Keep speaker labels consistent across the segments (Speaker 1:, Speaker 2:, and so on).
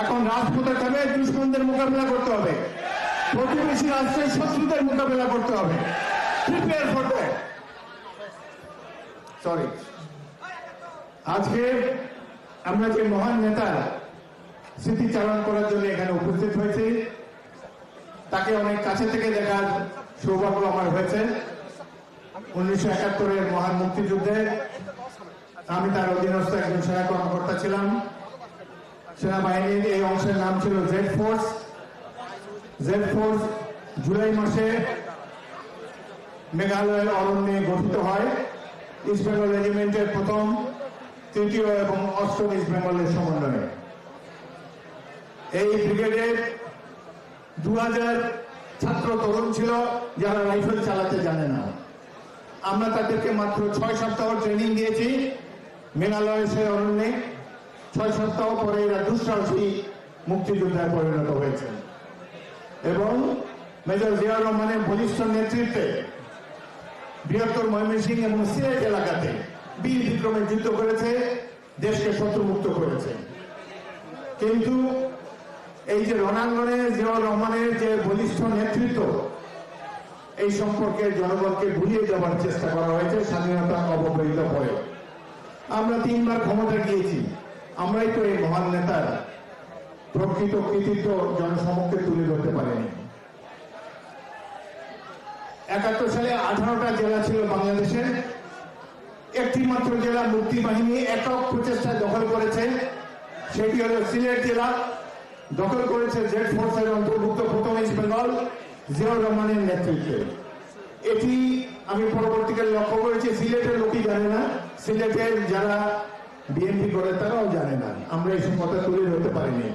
Speaker 1: এখন রাজপথে যাবে দুশ্মনদের মোকাবিলা করতে হবে। প্রতিবেশী রাষ্ট্রের শত্রুদের মোকাবিলা করতে হবে। সরি আজকে আমরা যে মহান নেতা স্মৃতিচারণ করার জন্য এখানে উপস্থিত হয়েছি, তাকে অনেক কাছে থেকে দেখার সৌভাগ্য আমার হয়েছে। উনিশশো একাত্তরের মহান মুক্তিযুদ্ধে আমি তার অধীনস্থ একজন সেনা কর্মকর্তা ছিলাম। সেনাবাহিনীর এই অংশের নাম ছিল Z force. Z force July মাসে মেঘালয়ের অরণ্যে গঠিত হয়। ইস্ট বেঙ্গল রেজিমেন্টের প্রথম, তৃতীয় এবং অষ্টম ইস্ট বেঙ্গলের সমন্বয়ে। এই ব্রিগেডের দু হাজার ছাত্র তরুণ ছিল যারা রাইফেল চালাতে জানে না। আমরা তাদেরকে মাত্র ছয় সপ্তাহ ট্রেনিং দিয়েছি মেঘালয়ের সেই অরণ্যে। ছয় সপ্তাহ পরে এরা দুঃসাহসী মুক্তিযোদ্ধায় পরিণত হয়েছে এবং মেজর জিয়া রহমানের বলিষ্ঠ নেতৃত্বে বৃহত্তর ময়মনসিংহ এবং সিলেট এলাকাতে বীর বিক্রমে যুদ্ধ করেছে, দেশকে শত্রুমুক্ত করেছে। কিন্তু এই যে রণাঙ্গনে জিয়াউর রহমানের যে বলিষ্ঠ নেতৃত্ব, এই সম্পর্কে জনগণকে ভুলিয়ে দেওয়ার চেষ্টা করা হয়েছে, স্বাধীনতা অবহেলিত পরে আমরা তিনবার ক্ষমতা গিয়েছি। আমরাই তো এই মহান নেতার প্রকৃত কৃতিত্ব জনসমক্ষে তুলে ধরতে পারিনি। একাত্তর সালে আঠারোটা জেলা ছিল বাংলাদেশের একটি মাত্র জেলা মুক্তি বাহিনী একক প্রচেষ্টায় দখল করেছে। সেটি হল সিলেট জেলা। দখল করেছে জেড ফোর্সের অন্তর্ভুক্ত প্রথম ইস্ট বেঙ্গল, জিয়াউর রহমানের নেতৃত্বে। এটি আমি পরবর্তীকালে লক্ষ্য করেছি, সিলেটের লোকই জানে না। সিলেটের যারা বিএনপি করে, তারাও জানে না। আমরা এইসব কথা তুলে ধরতে পারিনি।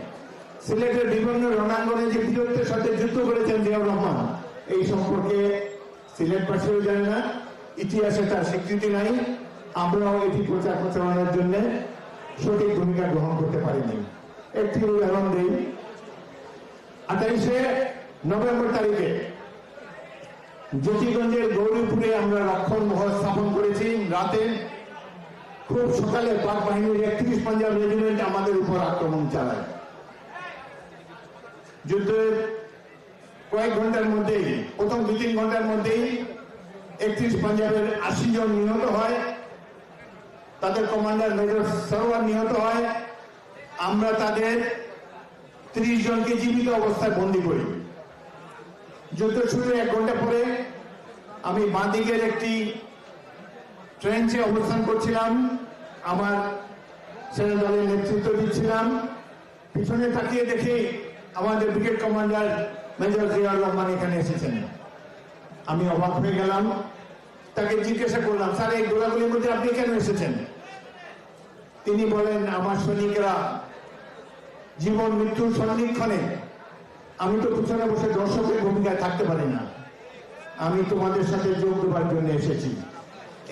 Speaker 1: সিলেটের বিভিন্ন রণাঙ্গনে যে বীরত্বের সাথে যুদ্ধ করেছেন জিয়াউর রহমান, এই সম্পর্কে সিলেটবাসীও জানে না, ইতিহাসে তার স্বীকৃতি নাই। আমরাও এটি প্রচার প্রচারণার জন্য সঠিক ভূমিকা গ্রহণ করতে পারিনি। একটি উদাহরণ দিই। আঠাইশে নভেম্বর তারিখে জ্যোতিগঞ্জের গৌরীপুরে আমরা রক্ষণ মহল স্থাপন করেছি। রাতে খুব সকালে পাক বাহিনীর একত্রিশ পাঞ্জাব রেজিমেন্ট আমাদের উপর আক্রমণ চালায়। যুদ্ধের কয়েক ঘণ্টার মধ্যেই, প্রথম দু তিন ঘণ্টার মধ্যেই একত্রিশ পাঞ্জাবের আশি জন নিহত হয়। তাদের কমান্ডার মেজর সরোয়ার নিহত হয়। আমরা তাদের ত্রিশ জনকে জীবিত অবস্থায় বন্দি করি। যুদ্ধ শুরুর এক ঘণ্টা পরে আমি বাঁদিকের একটি ট্রেঞ্চে অবস্থান করছিলাম। আমার সেনা দলের নেতৃত্ব দিচ্ছিলাম। পিছনে তাকিয়ে দেখি আমাদের brigade commander major Ziaur Rahman এখানে এসেছেন। আমি অবাক হয়ে গেলাম। তাকে জিজ্ঞাসা করলাম, স্যার, এই গোলাগুলির মধ্যে আপনি কেন এসেছেন? তিনি বলেন, আমার সৈনিকরা জীবন, মৃত্যুর সন্নিক্ষণে আমি তো পিছনে বসে দর্শকের ভূমিকায় থাকতে পারি না। আমি তোমাদের সাথে যোগ দেওয়ার জন্য এসেছি।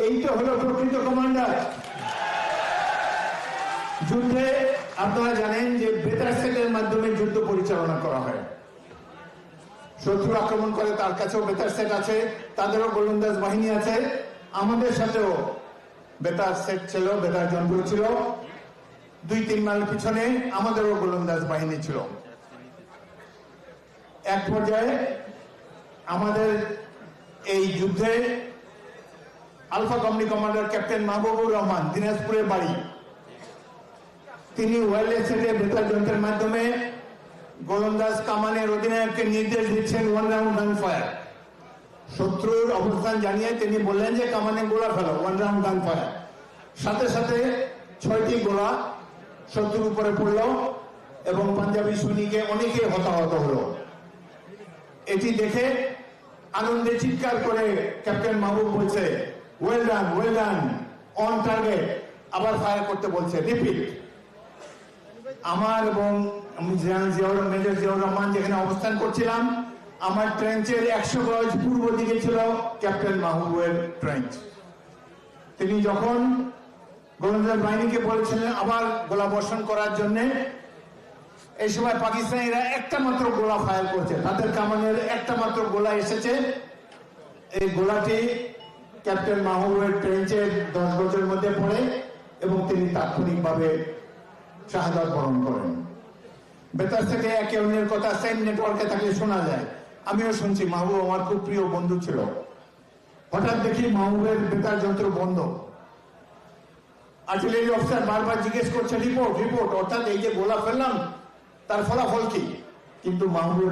Speaker 1: এই তো হলো প্রকৃত কমান্ডার। যুদ্ধে আপনারা জানেন যে বেতার সেটের মাধ্যমে যুদ্ধ পরিচালনা করা হয়। শত্রু আক্রমণ করে, তার কাছেও বেতার সেট আছে, তাদেরও গোলন্দাজ বাহিনী আছে। আমাদের সাথেও বেতার সেট ছিল, বেতার যন্ত্র ছিল। দুই, তিন মাইল পিছনে আমাদেরও গোলন্দাজ বাহিনী ছিল। এক পর্যায়ে আমাদের এই যুদ্ধে alpha company commander captain Mahbubur Rahman দিনাজপুরের বাড়ি তিনি ওয়ারলেস সেটের বেতার যন্ত্রের মাধ্যমে গোলন্দাজ কামানের অধিনায়ককে নির্দেশ দিচ্ছেন ওয়ান রাউন্ড গান ফায়ার শত্রুর অবস্থান জানিয়ে তিনি বললেন যে কামানে গোলা ফেলো ওয়ান রাউন্ড গান ফায়ার সাথে সাথে ছয়টি গোলা শত্রুর উপরে পড়ল এবং পাঞ্জাবি সৈনিকে অনেকে হতাহত হলো। এটি দেখে আনন্দে চিৎকার করে ক্যাপ্টেন মাহবুব বলছে well done well done on target আবার ফায়ার করতে বলছে রিপিট আমার এবং মেজর জিয়াউর রহমান যেখানে অবস্থান করছিলাম, আমার ট্রেঞ্চের একশো গজ পূর্ব দিকে ছিল ক্যাপ্টেন মাহবুবের ট্রেঞ্চ তিনি যখন গোলন্দাজ বাহিনীকে বলেছিলেন আবার গোলা বর্ষণ করার জন্য, এই সময় পাকিস্তানিরা একটা মাত্র গোলা ফায়ার করছে। তাদের কামানের একটা মাত্র গোলা এসেছে। এই গোলাটি ক্যাপ্টেন মাহবুবের ট্রেঞ্চের দশ গজের মধ্যে পড়ে এবং তিনি তাৎক্ষণিকভাবে শাহাদাত বরণ করেন। বেতার থেকে একে অন্যের কথা সেম নেটওয়ার্কে থাকলে শোনা যায়। আমিও শুনছি, মাহবুব আমার খুব প্রিয় বন্ধু ছিল। হঠাৎ দেখি মাহবুবের বেতার যন্ত্র বন্ধ। আর্টিলারি অফিসার বারবার জিজ্ঞেস করছে, রিপোর্ট রিপোর্ট, অর্থাৎ এই যে গোলা ফেললাম, তার ফলাফল কি? কিন্তু মাহবুব